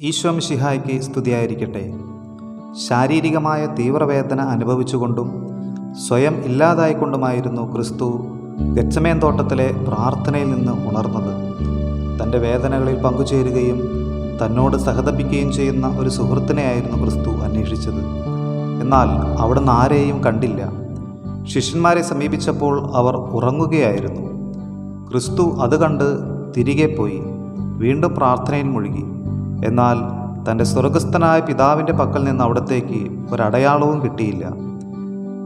ഈശോ മിശിഹായ്ക്ക് സ്തുതിയായിരിക്കട്ടെ. ശാരീരികമായ തീവ്രവേദന അനുഭവിച്ചുകൊണ്ടും സ്വയം ഇല്ലാതായിക്കൊണ്ടുമായിരുന്നു ക്രിസ്തു ഗച്ചമേൻ തോട്ടത്തിലെ പ്രാർത്ഥനയിൽ നിന്ന് ഉണർന്നത്. തന്റെ വേദനകളിൽ പങ്കുചേരുകയും തന്നോട് സഹതപിക്കുകയും ചെയ്യുന്ന ഒരു സുഹൃത്തിനെയായിരുന്നു ക്രിസ്തു അന്വേഷിച്ചത്. എന്നാൽ അവിടുന്ന് ആരെയും കണ്ടില്ല. ശിഷ്യന്മാരെ സമീപിച്ചപ്പോൾ അവർ ഉറങ്ങുകയായിരുന്നു. ക്രിസ്തു അത് കണ്ട് തിരികെ പോയി. വീണ്ടും പ്രാർത്ഥനയിൽ മുഴുകി. എന്നാൽ തന്റെ സ്വർഗസ്ഥനായ പിതാവിന്റെ പക്കൽ നിന്ന് അവിടത്തേക്ക് ഒരടയാളവും കിട്ടിയില്ല.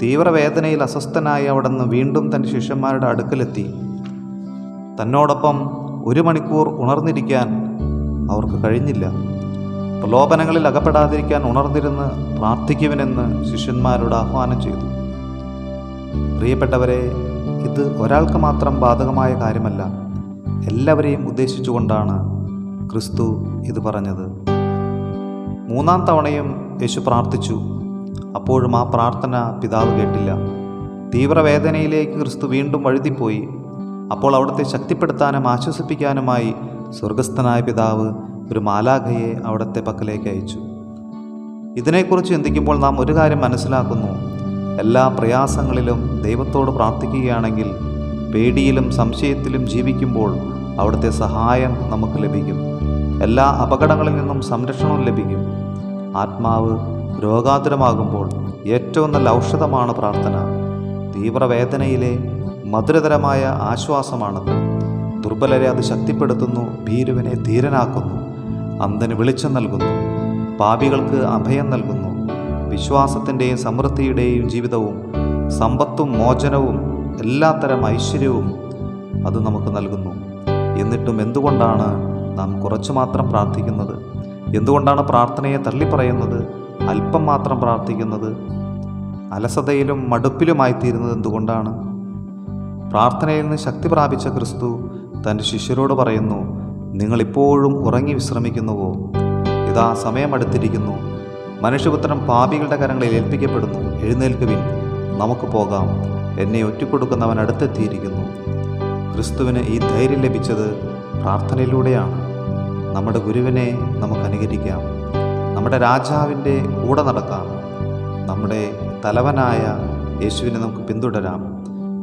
തീവ്രവേദനയിൽ അസ്വസ്ഥനായി അവിടുന്ന് വീണ്ടും തന്റെ ശിഷ്യന്മാരുടെ അടുക്കലെത്തി. തന്നോടൊപ്പം ഒരു മണിക്കൂർ ഉണർന്നിരിക്കാൻ അവർക്ക് കഴിഞ്ഞില്ല. പ്രലോഭനങ്ങളിൽ അകപ്പെടാതിരിക്കാൻ ഉണർന്നിരുന്ന് പ്രാർത്ഥിക്കുവനെന്ന് ശിഷ്യന്മാരോട് ആഹ്വാനം ചെയ്തു. പ്രിയപ്പെട്ടവരെ ഇത് ഒരാൾക്ക് മാത്രം ബാധകമായ കാര്യമല്ല. എല്ലാവരെയും ഉദ്ദേശിച്ചുകൊണ്ടാണ് ക്രിസ്തു ഇത് പറഞ്ഞത്. മൂന്നാം തവണയും യേശു പ്രാർത്ഥിച്ചു. അപ്പോഴും ആ പ്രാർത്ഥന പിതാവ് കേട്ടില്ല. തീവ്രവേദനയിലേക്ക് ക്രിസ്തു വീണ്ടും വഴുതിപ്പോയി. അപ്പോൾ അവിടുത്തെ ശക്തിപ്പെടുത്താനും ആശ്വസിപ്പിക്കാനുമായി സ്വർഗസ്ഥനായ പിതാവ് ഒരു മാലാഖയെ അവിടുത്തെ പക്കലേക്ക് അയച്ചു. ഇതിനെക്കുറിച്ച് ചിന്തിക്കുമ്പോൾ നാം ഒരു കാര്യം മനസ്സിലാക്കുന്നു. എല്ലാ പ്രയാസങ്ങളിലും ദൈവത്തോട് പ്രാർത്ഥിക്കുകയാണെങ്കിൽ പേടിയിലും സംശയത്തിലും ജീവിക്കുമ്പോൾ അവിടുത്തെ സഹായം നമുക്ക് ലഭിക്കും. എല്ലാ അപകടങ്ങളിൽ നിന്നും സംരക്ഷണവും ലഭിക്കും. ആത്മാവ് രോഗാതുരമാകുമ്പോൾ ഏറ്റവും നല്ല ഔഷധമാണ് പ്രാർത്ഥന. തീവ്രവേദനയിലെ മധുരതരമായ ആശ്വാസമാണത്. ദുർബലരെ അത് ശക്തിപ്പെടുത്തുന്നു ഭീരുവിനെ ധീരനാക്കുന്നു അന്ധന് വെളിച്ചം നൽകുന്നു പാപികൾക്ക് അഭയം നൽകുന്നു. വിശ്വാസത്തിന്റെയും സമൃദ്ധിയുടെയും ജീവിതവും സമ്പത്തും മോചനവും എല്ലാത്തരം ഐശ്വര്യവും അത് നമുക്ക് നൽകുന്നു. എന്നിട്ടും എന്തുകൊണ്ടാണ് നാം കുറച്ചു മാത്രം പ്രാർത്ഥിക്കുന്നത്. എന്തുകൊണ്ടാണ് പ്രാർത്ഥനയെ തള്ളിപ്പറയുന്നത്? അല്പം മാത്രം പ്രാർത്ഥിക്കുന്നത്. അലസതയിലും മടുപ്പിലുമായി തീരുന്നത് എന്തുകൊണ്ടാണ്? പ്രാർത്ഥനയിൽ നിന്ന് ശക്തി പ്രാപിച്ച ക്രിസ്തു തന്റെ ശിഷ്യരോട് പറയുന്നു നിങ്ങളിപ്പോഴും ഉറങ്ങി വിശ്രമിക്കുന്നുവോ? ഇതാ സമയമടുത്തിരിക്കുന്നു മനുഷ്യപുത്രൻ പാപികളുടെ കരങ്ങളിൽ ഏൽപ്പിക്കപ്പെടുന്നു. എഴുന്നേൽക്കുവിൻ. നമുക്ക് പോകാം. എന്നെ ഒറ്റിക്കൊടുക്കുന്നവൻ അടുത്തെത്തിയിരിക്കുന്നു. ക്രിസ്തുവിന് ഈ ധൈര്യം ലഭിച്ചത് പ്രാർത്ഥനയിലൂടെയാണ്. നമ്മുടെ ഗുരുവിനെ നമുക്ക് അനുകരിക്കാം. നമ്മുടെ രാജാവിന്റെ കൂടെ നടക്കാം. നമ്മുടെ തലവനായ യേശുവിനെ നമുക്ക് പിന്തുടരാം.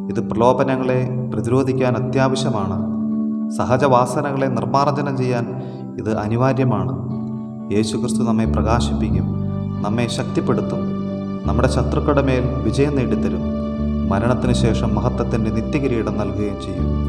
ഇത് പ്രലോഭനങ്ങളെ പ്രതിരോധിക്കാൻ അത്യാവശ്യമാണ്. സഹജവാസനകളെ നിർമ്മാർജനം ചെയ്യാൻ ഇത് അനിവാര്യമാണ്. യേശുക്രിസ്തു നമ്മെ പ്രകാശിപ്പിക്കും നമ്മെ ശക്തിപ്പെടുത്തും നമ്മുടെ ശത്രുക്കളുടെ മേൽ വിജയം നേടിത്തരും മരണത്തിന് ശേഷം മഹത്വത്തിന്റെ നിത്യകിരീടം നൽകുകയും ചെയ്യും.